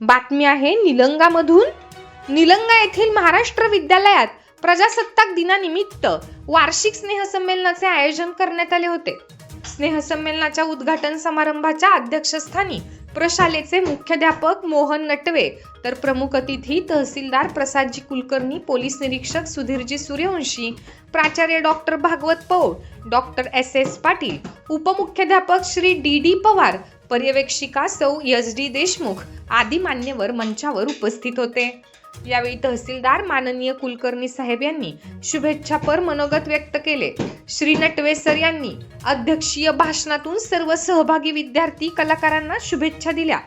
बातमी आहे निलंगामधून. निलंगा येथील महाराष्ट्र विद्यालयात प्रजासत्ताक दिनानिमित्त वार्षिक स्नेहसंमेलनाचे आयोजन करण्यात आले होते. स्नेहसंमेलनाच्या उद्घाटन समारंभाच्या अध्यक्षस्थानी प्रशालेचे मुख्याध्यापक मोहन नटवे तर प्रमुख अतिथी तहसीलदार प्रसादजी कुलकर्णी पोलीस निरीक्षक सुधीरजी सूर्यवंशी प्राचार्य doctor Bhagwat Paul doctor S S Patil उपमुख्याध्यापक Shri D D Pawar पर्यवेक्षिका सौ एस डी देशमुख आदी मान्यवर मंचावर उपस्थित होते. यावेळी तहसीलदार माननीय कुलकर्णी साहेब यांनी शुभेच्छापर मनोगत व्यक्त केले. श्री नटवेसर यांनी अध्यक्षीय भाषणातून सर्व सहभागी विद्यार्थी कलाकारांना शुभेच्छा दिल्या.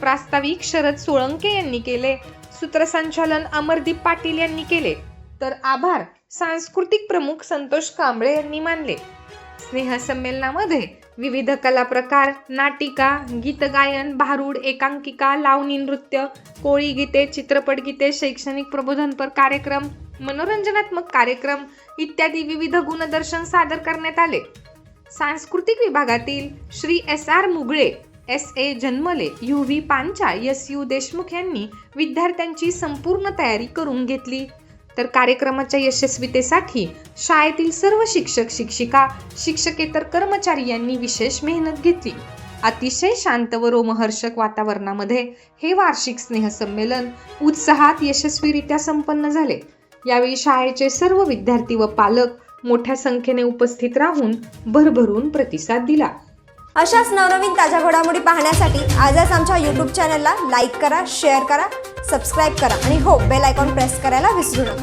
प्रास्ताविक शरद सोळंके यांनी केले. सूत्रसंचालन अमरदीप पाटील यांनी केले. तर आभार. सांस्कृतिक प्रमुख संतोष कांबळे यांनी मानले. स्नेहसंमेलनामध्ये विविध कला प्रकार नाटिका गीतगायन भारूड एकांकिका लावणी नृत्य कोळी गीते चित्रपट गीते शैक्षणिक प्रबोधनपर कार्यक्रम मनोरंजनात्मक कार्यक्रम इत्यादी विविध गुणदर्शन सादर करण्यात आले. सांस्कृतिक विभागातील Shri S R Mugale S A Janmale U V Pancha S U Deshmukh यांनी विद्यार्थ्यांची संपूर्ण तयारी करून घेतली. तर कार्यक्रमाच्या यशस्वीतेसाठी शाळेतील सर्व शिक्षक शिक्षिका शिक्षकेतर कर्मचारी यांनी विशेष मेहनत घेतली. अतिशय शांत व रोमहर्षक वातावरणामध्ये हे वार्षिक स्नेहसंमेलन उत्साहात यशस्वीरित्या संपन्न झाले. यावेळी शाळेचे सर्व विद्यार्थी व पालक मोठ्या संख्येने उपस्थित राहून भरभरून प्रतिसाद दिला. अशाच नवनवीन ताज्या घडामोडी पाहण्यासाठी आजच आमच्या यूट्यूब चॅनलला लाईक करा शेअर करा सबस्क्राईब करा आणि हो बेल आयकॉन प्रेस करायला विसरू नका.